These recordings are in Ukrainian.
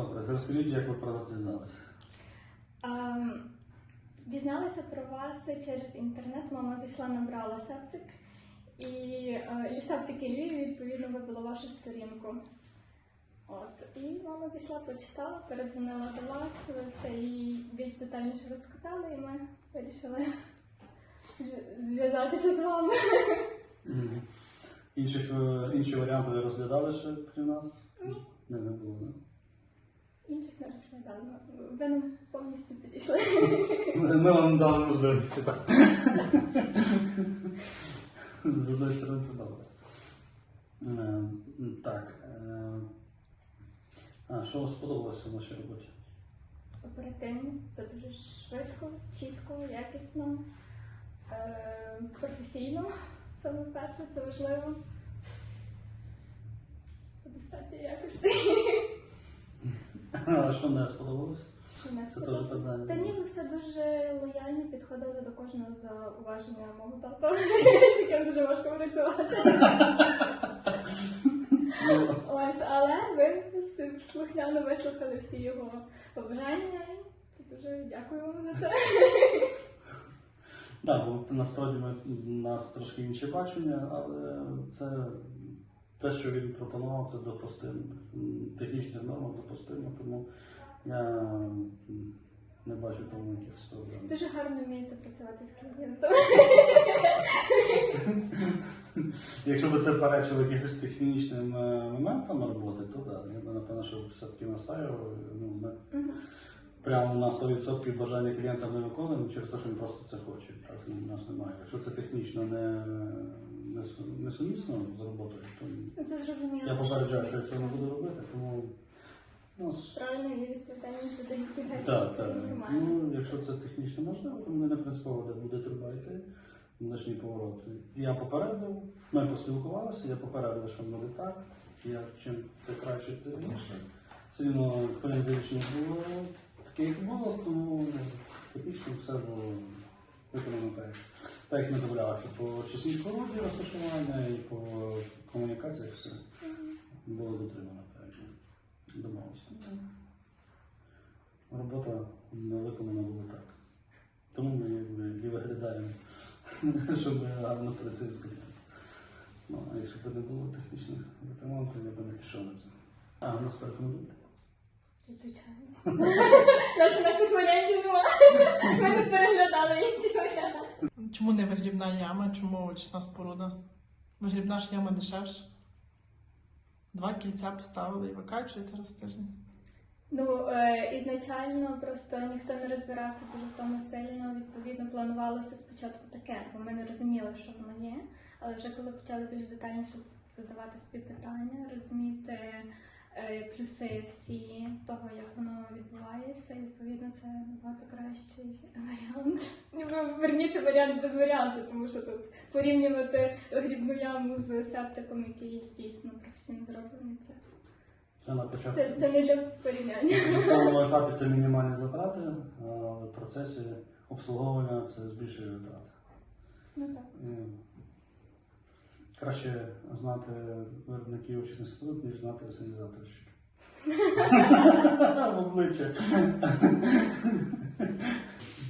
Добре, розкажіть, як ви про нас дізналися? Ем, Дізналася про вас через інтернет. Мама зайшла, набрала септик. І, е, і септики Львів, відповідно, вибила вашу сторінку. От. І мама зайшла, почитала, передзвонила до вас, ви все їй більш детальніше розказали, і ми вирішили з- зв'язатися з вами. Мгм. Інших, е, інші варіанти ви розглядали ще крім нас? Ні. Не, не було, не? Інших не розглядали. Ви нам повністю підійшли. Ми вам дали можливості, так. З одної сторони це добре. Е, Так. е, А що вам сподобалося в нашій роботі? Оперативно, це дуже швидко, чітко, якісно, е, професійно. Саме перше, це важливо. Достатньо якості. А що не сподобалося? Що не Це теж сподобалось. питання. Та ні, ви все дуже лояльно підходили до кожного зауваження мого тата, з яким дуже важко працювати. Ну, Ось, але ви с- слухняно вислухали всі його побажання. і Це дуже дякую вам за це. Так, бо насправді ми, у нас трошки інше бачення, але це те, що він пропонував, це допустимо. М, Технічних норм допустимо, тому я не бачу тому якихось проблем. Дуже гарно вмієте працювати з клієнтом. Якщо б це перечило якихось технічним е, моментам роботи, то так. Я б напевно, що все-таки настаював. Ну, ми прямо на 100% бажання клієнта не виконуємо через те, що він просто це хоче. Так, у нас немає. Якщо це технічно не, не, су- не сумісно з роботою, то Ну, Це зрозуміло. я попереджаю, що я цього не буду робити, тому у нас Правильно є відповідальність за так, так. Ну, якщо це технічно можливо, то мене не принципово де буде труба йти. Нижній поворот. Я попередив, ми поспілкувалися, я попередив, що буде так. Я чим це краще, це гірше. Все прийняте рішення було таке, як було, тому ну, технічно все було виконано так, так як ми домовлялися по часній споруді розташування і по комунікаціях все було дотримано, так як домовилися. Робота не виконана була так. Тому ми і виглядаємо, щоб гарно працюємо з. Ну, а якщо б не було технічних ремонтів, я б не пішов на це. А, нас порекомендуєте? Звичайно. Наші наших варіантів немає. Ми не переглядали інші варіанти. Чому не вигрібна яма? Чому очисна споруда? Вигрібна ж яма дешевше. Два кільця поставили і викачуєте раз тиждень. Ну, е, ізначально просто ніхто не розбирався дуже в тому сильно. Відповідно, планувалося спочатку таке, бо ми не розуміли, що воно є. Але вже коли почали більш детальніше задавати собі питання, розуміти плюси всі того, як воно відбувається, і відповідно це набагато кращий варіант. Ну, Верніше варіант без варіанту, тому що тут порівнювати грібну яму з септиком, який дійсно професійно зроблений, це, Це на початку. це, це не для порівняння. На певному етапі це мінімальні затрати, але в процесі обслуговування це збільшує витрати. Ну так. Краще знати виробників очисних споруд, ніж знати асенізаторщиків. В обличчя.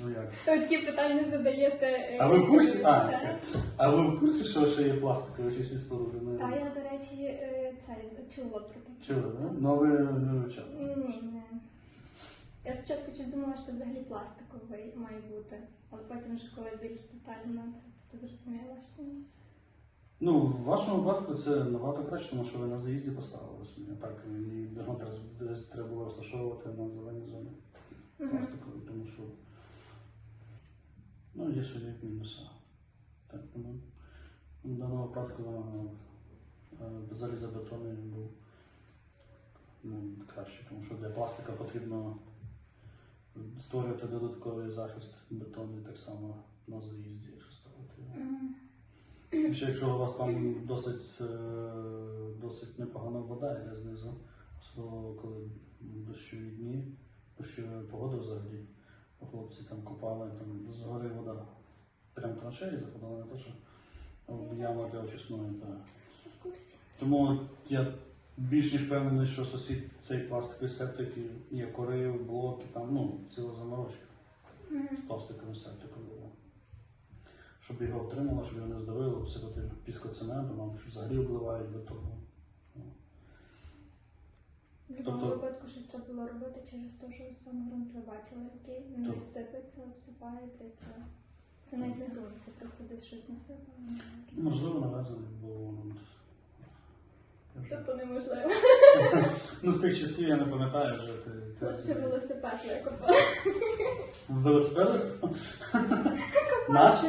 Ну як? Такі питання задаєте. е, А ви в курсі? А, це. а ви в курсі, що ще є пластикові очисні споруди? Ну, Та я, до речі, е, це чула про таке. Чули, так? Ну ви не вивчали. Ні, не. Я спочатку щось думала, що взагалі пластиковий має бути, але потім вже коли більш детально це то зрозуміла, що ні. Ну, в вашому випадку це набагато краще, тому що ви на заїзді поставили. розумію. Так, і давно треба, десь треба було розташовувати на зеленій зоні пластикові, тому що ну, є свої мінуси. Так, тому в даному випадку е, залізобетонний був ну, краще, тому що для пластика потрібно створювати додатковий захист бетонний так само на заїзді, якщо ставити його. Ще якщо у вас там досить, е, досить непогана вода йде знизу, особливо коли дощові дні, дощова погода взагалі, хлопці там купали, там згори вода прям траншеї заходила, не то, що в яму для очисної. Та. Тому я більш ніж впевнений, що сусід цей пластиковий септик є корив, блоки, там, ну, ціла заморочка Мгм. з пластиковим септиком. Щоб його втримало, щоб його не здавило, всипати піскоцементом, а взагалі обливають бетоном. В будь-якому Тобто- випадку щось треба було робити через те, що сам ґрунт ви бачили, який він Тоб- десь сипеться, обсипається і це. Це навіть не ґрунт, це просто десь щось насипало. Ну, Можливо, навезено було воно. Я вже- Тобто неможливо. Ну, з тих часів я не пам'ятаю вже ти. Це велосипед викопав. Велосипеди? Наші?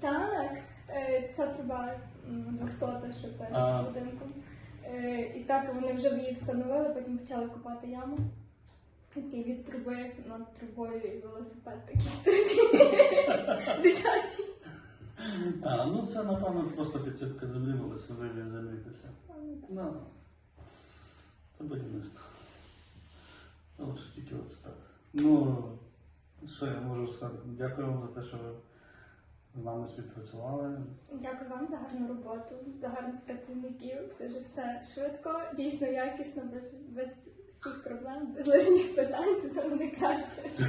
Так, е, ця труба м, 200, що перед будинком. Е, І так вони вже б її встановили, потім почали копати яму. Такий від труби над трубою і велосипед такий. Дитячий. А, ну це напевно просто підсипка землі вивіз землі і все. Ну, це будівництво. Це тільки тільки так. Ну, що я можу сказати? Дякую вам за те, що ви з нами співпрацювали. Дякую вам за гарну роботу, за гарних працівників. Дуже все швидко, дійсно якісно, без, без всіх проблем, без лишніх питань. Це завжди краще.